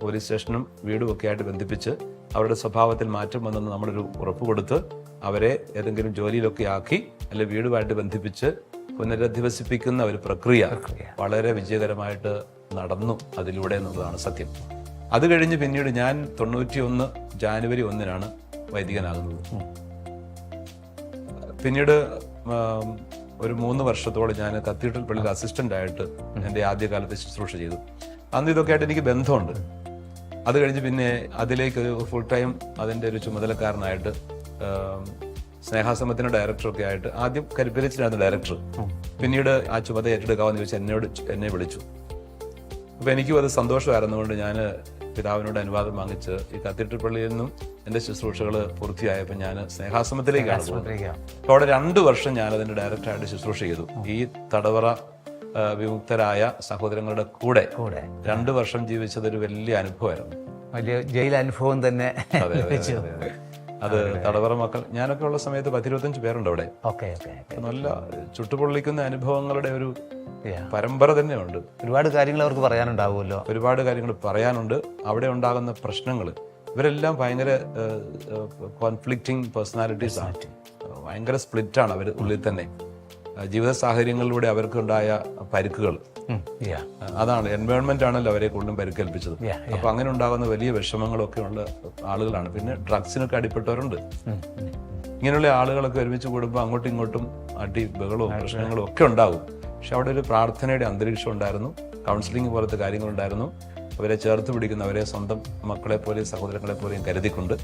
പോലീസ് സ്റ്റേഷനും വീടും ഒക്കെ ആയിട്ട് ബന്ധിപ്പിച്ച് അവരുടെ സ്വഭാവത്തിൽ മാറ്റം വന്നെന്ന് നമ്മളൊരു ഉറപ്പ് കൊടുത്ത് അവരെ ഏതെങ്കിലും ജോലിയിലൊക്കെ ആക്കി അല്ലെ വീടുമായിട്ട് ബന്ധിപ്പിച്ച് പുനരധിവസിപ്പിക്കുന്ന ഒരു പ്രക്രിയ. വളരെ വിജയകരമായിട്ട് നടന്നു അതിലൂടെ എന്നുള്ളതാണ് സത്യം. അത് കഴിഞ്ഞ് പിന്നീട് ഞാൻ തൊണ്ണൂറ്റി ഒന്ന് ജാനുവരി ഒന്നിനാണ് വൈദികനാകുന്നത്. പിന്നീട് ഒരു മൂന്ന് വർഷത്തോളം ഞാൻ കത്തീഡ്രൽ പള്ളിയിൽ അസിസ്റ്റന്റ് ആയിട്ട് എന്റെ ആദ്യകാലത്ത് ശുശ്രൂഷ ചെയ്തു. അന്ന് ഇതൊക്കെ ആയിട്ട് എനിക്ക് ബന്ധമുണ്ട്. അത് കഴിഞ്ഞ് പിന്നെ അതിലേക്ക് ഒരു ഫുൾ ടൈം അതിന്റെ ഒരു ചുമതലക്കാരനായിട്ട് സ്നേഹാസമത്തിന്റെ ഡയറക്ടറൊക്കെ ആയിട്ട് ആദ്യം കരിപ്പിലച്ചിലായിരുന്നു ഡയറക്ടർ പിന്നീട് ആ ചുമതല ഏറ്റെടുക്കാമെന്ന് ചോദിച്ചാൽ എന്നോട് എന്നെ വിളിച്ചു. അപ്പോൾ എനിക്കും അത് സന്തോഷമായിരുന്നു. കൊണ്ട് ഞാൻ പിതാവിനോട് അനുവാദം വാങ്ങിച്ച് ഈ കത്തീഡ്രൽ പള്ളിയിൽ നിന്നും എന്റെ ശുശ്രൂഷകൾ പൂർത്തിയായപ്പോൾ ഞാൻ സ്നേഹാശ്രമത്തിലേക്കാണ് പോകുന്നത്. അപ്പോൾ അവിടെ രണ്ട് വർഷം ഞാൻ അതിന്റെ ഡയറക്ടറായിട്ട് ശുശ്രൂഷ ചെയ്തു. ഈ തടവറ വിമുക്തരായ സഹോദരങ്ങളുടെ കൂടെ കൂടെ. രണ്ട് വർഷം ജീവിച്ചത് ഒരു വലിയ അനുഭവമായിരുന്നു. വലിയ ജയിൽ അനുഭവം തന്നെ അതെ, തടവറ മക്കൾ. ഞാനൊക്കെ ഉള്ള സമയത്ത് പത്തിരുപത്തഞ്ച് പേരുണ്ട് അവിടെ. നല്ല ചുട്ടുപൊള്ളിക്കുന്ന അനുഭവങ്ങളുടെ ഒരു. പരമ്പര തന്നെയുണ്ട്. ഒരുപാട് കാര്യങ്ങൾ അവർക്ക് പറയാനുണ്ടാവുമല്ലോ. ഒരുപാട് കാര്യങ്ങൾ പറയാനുണ്ട്. അവിടെ ഉണ്ടാകുന്ന പ്രശ്നങ്ങൾ ഇവരെല്ലാം ഭയങ്കര കോൺഫ്ലിക്റ്റിംഗ് പേഴ്സണാലിറ്റീസ് ആണ്. ഭയങ്കര സ്പ്ലിറ്റാണ് അവർ ഉള്ളിൽ തന്നെ. ജീവിത സാഹചര്യങ്ങളിലൂടെ അവർക്കുണ്ടായ പരിക്കുകൾ. അതാണ് എൻവയോൺമെന്റ് ആണല്ലോ അവരെ കൂടുതലും പരുക്കേൽപ്പിച്ചത്. അപ്പൊ അങ്ങനെ ഉണ്ടാകുന്ന വലിയ വിഷമങ്ങളൊക്കെ ഉള്ള ആളുകളാണ്. പിന്നെ ഡ്രഗ്സിനൊക്കെ അടിപ്പെട്ടവരുണ്ട്. ഇങ്ങനെയുള്ള ആളുകളൊക്കെ ഒരുമിച്ച് കൂടുമ്പോൾ അങ്ങോട്ടും ഇങ്ങോട്ടും അടി ബഹളവും പ്രശ്നങ്ങളും ഒക്കെ ഉണ്ടാവും പക്ഷെ അവിടെ ഒരു പ്രാർത്ഥനയുടെ അന്തരീക്ഷം ഉണ്ടായിരുന്നു. കൗൺസിലിംഗ് പോലത്തെ കാര്യങ്ങളുണ്ടായിരുന്നു. അവരെ ചേർത്ത് പിടിക്കുന്ന അവരെ സ്വന്തം മക്കളെ പോലെയും സഹോദരങ്ങളെ പോലെയും കരുതിക്കൊണ്ട്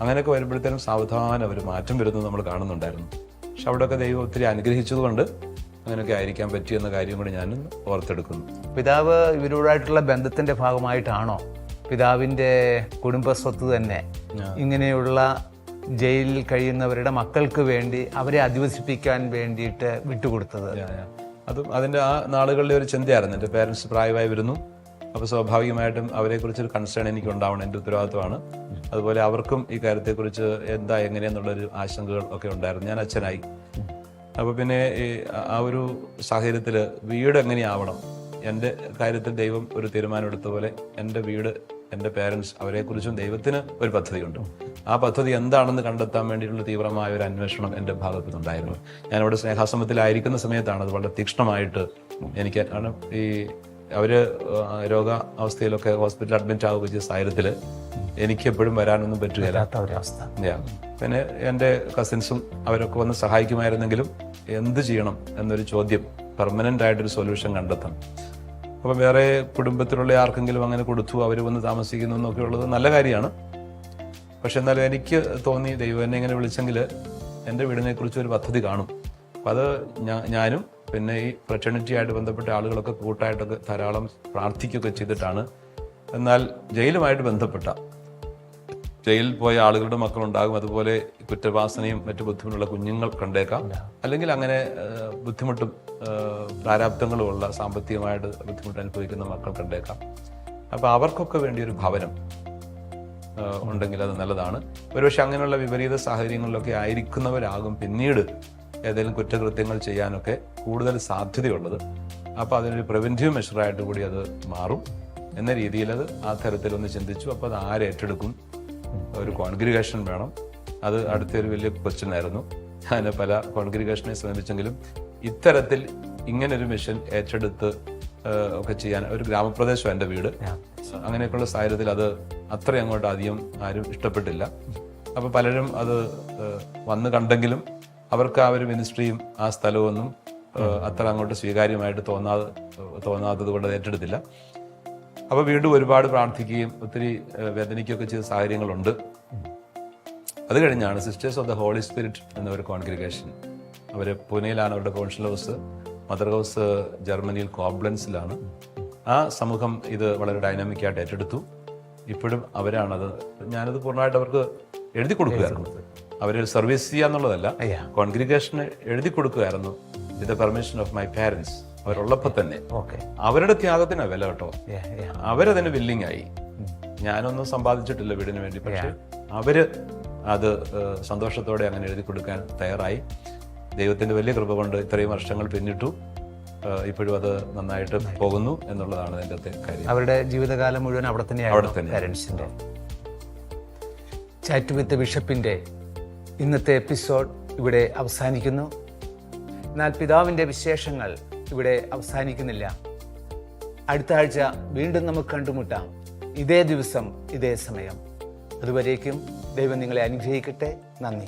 അങ്ങനെയൊക്കെ വരുമ്പോഴത്തേനും സാവധാനം അവർ മാറ്റം വരുന്നത് നമ്മൾ കാണുന്നുണ്ടായിരുന്നു. പക്ഷെ അവിടെയൊക്കെ ദൈവം ഒത്തിരി അനുഗ്രഹിച്ചതുകൊണ്ട് അങ്ങനെയൊക്കെ ആയിരിക്കാൻ പറ്റിയെന്ന കാര്യം കൂടി ഞാൻ ഓർത്തെടുക്കുന്നു. പിതാവ് ഇവരോടായിട്ടുള്ള ബന്ധത്തിന്റെ ഭാഗമായിട്ടാണോ പിതാവിന്റെ കുടുംബസ്വത്ത് തന്നെ ഇങ്ങനെയുള്ള ജയിലിൽ കഴിയുന്നവരുടെ മക്കൾക്ക് വേണ്ടി അവരെ അധിവസിപ്പിക്കാൻ വേണ്ടിയിട്ട് വിട്ടുകൊടുത്തത്? അതും അതിന്റെ ആ നാളുകളിലെ ഒരു ചിന്തയായിരുന്നു. എന്റെ പേരൻസ് പ്രായമായി വരുന്നു. അപ്പോൾ സ്വാഭാവികമായിട്ടും അവരെക്കുറിച്ചൊരു കൺസേൺ എനിക്ക് ഉണ്ടാവണം. എന്റെ ഉത്തരവാദിത്വമാണ്. അതുപോലെ അവർക്കും ഈ കാര്യത്തെക്കുറിച്ച് എന്താ എങ്ങനെയെന്നുള്ളൊരു ആശങ്കകൾ ഒക്കെ ഉണ്ടായിരുന്നു. ഞാൻ അച്ഛനായി. അപ്പോൾ പിന്നെ ഈ ആ- ഒരു സാഹചര്യത്തിൽ വീട് എങ്ങനെയാവണം? എന്റെ കാര്യത്തിൽ ദൈവം ഒരു തീരുമാനമെടുത്ത പോലെ എന്റെ വീട് എന്റെ പേരൻസ് അവരെക്കുറിച്ചും ദൈവത്തിന് ഒരു പദ്ധതിയുണ്ട്. ആ പദ്ധതി എന്താണെന്ന് കണ്ടെത്താൻ വേണ്ടിയിട്ടുള്ള തീവ്രമായ ഒരു അന്വേഷണം എന്റെ ഭാഗത്തു നിന്നുണ്ടായിരുന്നു. ഞാനിവിടെ സ്നേഹാശ്രമത്തിലായിരിക്കുന്ന സമയത്താണ് അത് വളരെ തീക്ഷ്ണമായിട്ട് എനിക്ക് കാരണം ഈ അവർ രോഗ അവസ്ഥയിലൊക്കെ ഹോസ്പിറ്റലിൽ അഡ്മിറ്റ് ആവുക ചെയ്ത സാഹചര്യത്തിൽ എനിക്ക് എപ്പോഴും വരാനൊന്നും പറ്റുകയില്ല. ഒരവസ്ഥ. പിന്നെ എന്റെ കസിൻസും അവരൊക്കെ വന്ന് സഹായിക്കുമായിരുന്നെങ്കിലും എന്ത് ചെയ്യണം എന്നൊരു ചോദ്യം പെർമനന്റ് ആയിട്ടൊരു സൊല്യൂഷൻ കണ്ടെത്തണം. അപ്പം വേറെ കുടുംബത്തിലുള്ള ആർക്കെങ്കിലും അങ്ങനെ കൊടുത്തു അവർ വന്ന് താമസിക്കുന്നു എന്നൊക്കെ ഉള്ളത് നല്ല കാര്യമാണ്. പക്ഷെ എന്നാലും എനിക്ക് തോന്നി ദൈവം എന്നെ ഇങ്ങനെ വിളിച്ചെങ്കിൽ എന്റെ വീടിനെ കുറിച്ച് ഒരു പദ്ധതി കാണും. അപ്പം അത് ഞാനും പിന്നെ ഈ ഫ്രറ്റേണിറ്റി ആയിട്ട് ബന്ധപ്പെട്ട ആളുകളൊക്കെ കൂട്ടായിട്ടൊക്കെ ധാരാളം പ്രാർത്ഥിക്കുകയൊക്കെ ചെയ്തിട്ടാണ്. എന്നാൽ ജയിലുമായിട്ട് ബന്ധപ്പെട്ട ജയിലിൽ പോയ ആളുകളുടെ മക്കളുണ്ടാകും. അതുപോലെ കുറ്റവാസനയും മറ്റു ബുദ്ധിമുട്ടുള്ള കുഞ്ഞുങ്ങൾ കണ്ടേക്കാം. അല്ലെങ്കിൽ അങ്ങനെ ബുദ്ധിമുട്ടും പ്രാരാബ്ദങ്ങളുമുള്ള പ്രാരാബ്ദങ്ങളും ഉള്ള സാമ്പത്തികമായിട്ട് ബുദ്ധിമുട്ട് അനുഭവിക്കുന്ന മക്കൾ കണ്ടേക്കാം. അപ്പോൾ അവർക്കൊക്കെ വേണ്ടി ഒരു ഭവനം ഉണ്ടെങ്കിൽ അത് നല്ലതാണ്. ഒരുപക്ഷെ അങ്ങനെയുള്ള വിപരീത സാഹചര്യങ്ങളിലൊക്കെ ആയിരിക്കുന്നവരാകും പിന്നീട് ഏതെങ്കിലും കുറ്റകൃത്യങ്ങൾ ചെയ്യാനൊക്കെ കൂടുതൽ സാധ്യതയുള്ളത്. അപ്പോൾ അതിനൊരു പ്രിവെന്റീവ് മെഷറായിട്ട് കൂടി അത് മാറും. എന്ന രീതിയിൽ അത് ആ തരത്തിലൊന്ന് ചിന്തിച്ചു. അപ്പോൾ അത് ആര് ഏറ്റെടുക്കും? ഒരു കോൺഗ്രിഗേഷൻ വേണം. അത് അടുത്തൊരു വലിയ ക്വസ്റ്റ്യൻ ആയിരുന്നു ഞാൻ പല കോൺഗ്രിഗേഷനെ ശ്രമിച്ചെങ്കിലും ഇത്തരത്തിൽ ഇങ്ങനൊരു മിഷൻ ഏറ്റെടുത്ത് ഒക്കെ ചെയ്യാൻ ഒരു ഗ്രാമപ്രദേശം എന്റെ വീട്. അങ്ങനെയൊക്കെയുള്ള സാഹചര്യത്തിൽ അത് അത്ര അങ്ങോട്ട് അധികം ആരും ഇഷ്ടപ്പെട്ടില്ല. അപ്പോൾ പലരും അത് വന്ന് കണ്ടെങ്കിലും അവർക്ക് ആ ഒരു മിനിസ്ട്രിയും ആ സ്ഥലവും ഒന്നും അത്ര അങ്ങോട്ട് സ്വീകാര്യമായിട്ട് തോന്നാതെ തോന്നാത്തത് കൊണ്ട് ഏറ്റെടുത്തില്ല. അപ്പോൾ വീണ്ടും ഒരുപാട് പ്രാർത്ഥിക്കുകയും ഒത്തിരി വേദനിക്കുകയൊക്കെ ചെയ്ത സാഹചര്യങ്ങളുണ്ട്. അത് കഴിഞ്ഞാണ് sisters of the Holy Spirit എന്ന ഒരു കോൺഗ്രിഗേഷൻ അവർ പൂനെയിലാണ് അവരുടെ കോൺഷൽ ഹൗസ് മദർ ഹൗസ് ജർമ്മനിയിൽ കോബ്ലൻസിലാണ്. ആ സമൂഹം ഇത് വളരെ ഡൈനാമിക് ആയിട്ട് ഏറ്റെടുത്തു. ഇപ്പോഴും അവരാണത്. ഞാനത് പൂർണമായിട്ട് അവർക്ക് എഴുതി കൊടുക്കുകയായിരുന്നു. അവർ സർവീസ് ചെയ്യാന്നുള്ളതല്ല. കോൺഗ്രിഗേഷന് എഴുതി കൊടുക്കുകയായിരുന്നു with the permission of my parents അവരുള്ളപ്പോൾ തന്നെ. അവരുടെ ത്യാഗത്തിന് വില കേട്ടോ. അവരതിന് വില്ലിങ് ആയി ഞാനൊന്നും സമ്പാദിച്ചിട്ടില്ല വീടിന് വേണ്ടി പക്ഷെ അവർ അത് സന്തോഷത്തോടെ അങ്ങനെ എഴുതി കൊടുക്കാൻ തയ്യാറായി. ദൈവത്തിന്റെ വലിയ കൃപ കൊണ്ട് ഇത്രയും വർഷങ്ങൾ പിന്നിട്ടു. ഇപ്പോഴും അത് നന്നായിട്ട് പോകുന്നു എന്നുള്ളതാണ് അതിന്റെ കാര്യം. അവരുടെ ജീവിതകാലം മുഴുവൻ അവിടെ അവിടെ തന്നെ. ചാറ്റ് വിത്ത് ബിഷപ്പിന്റെ ഇന്നത്തെ എപ്പിസോഡ് ഇവിടെ അവസാനിക്കുന്നു. എന്നാൽ പിതാവിന്റെ വിശേഷങ്ങൾ ഇവിടെ അവസാനിക്കുന്നില്ല. അടുത്ത ആഴ്ച വീണ്ടും നമുക്ക് കണ്ടുമുട്ടാം. ഇതേ ദിവസം ഇതേ സമയം. അതുവരേക്കും ദൈവം നിങ്ങളെ അനുഗ്രഹിക്കട്ടെ. നന്ദി.